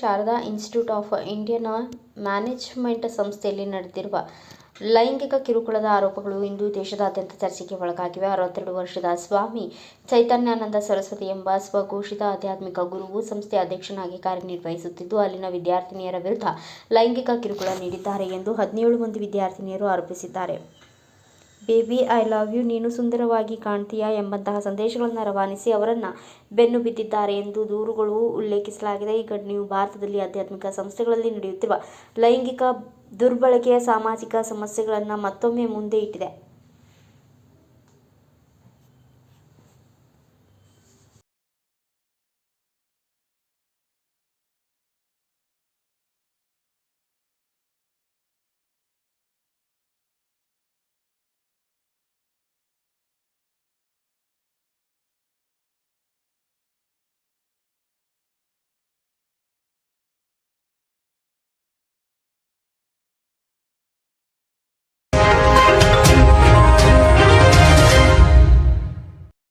Sharada institute of Indian management ಸಂಸ್ಥೆಯಲ್ಲಿ ನಡೆದಿರುವ ಲೈಂಗಿಕ ಕಿರುಕುಳದ ಆರೋಪಗಳು ಇಂದು ದೇಶದಾದ್ಯಂತ ಚರ್ಚೆಗೆ ಒಳಗಾಗಿವೆ. ಅರವತ್ತೆರಡು ವರ್ಷದ ಸ್ವಾಮಿ ಚೈತನ್ಯಾನಂದ ಸರಸ್ವತಿ ಎಂಬ ಸ್ವಘೋಷಿತ ಆಧ್ಯಾತ್ಮಿಕ ಗುರುವು ಸಂಸ್ಥೆಯ ಅಧ್ಯಕ್ಷನಾಗಿ ಕಾರ್ಯನಿರ್ವಹಿಸುತ್ತಿದ್ದು, ಅಲ್ಲಿನ ವಿದ್ಯಾರ್ಥಿನಿಯರ ವಿರುದ್ಧ ಲೈಂಗಿಕ ಕಿರುಕುಳ ನೀಡಿದ್ದಾರೆ ಎಂದು ಹದಿನೇಳು ಮಂದಿ ವಿದ್ಯಾರ್ಥಿನಿಯರು ಆರೋಪಿಸಿದ್ದಾರೆ. ಬೇಬಿ, ಐ ಲವ್ ಯು, ನೀನು ಸುಂದರವಾಗಿ ಕಾಣ್ತೀಯ ಎಂಬಂತಹ ಸಂದೇಶಗಳನ್ನು ರವಾನಿಸಿ ಅವರನ್ನ ಬೆನ್ನು ಬಿದ್ದಿದ್ದಾರೆ ಎಂದು ದೂರುಗಳು ಉಲ್ಲೇಖಿಸಲಾಗಿದೆ. ಈ ಘಟನೆಯು ಭಾರತದಲ್ಲಿ ಆಧ್ಯಾತ್ಮಿಕ ಸಂಸ್ಥೆಗಳಲ್ಲಿ ನಡೆಯುತ್ತಿರುವ ಲೈಂಗಿಕ ದುರ್ಬಳಕೆಯ ಸಾಮಾಜಿಕ ಸಮಸ್ಯೆಗಳನ್ನು ಮತ್ತೊಮ್ಮೆ ಮುಂದೆ ಇಟ್ಟಿದೆ.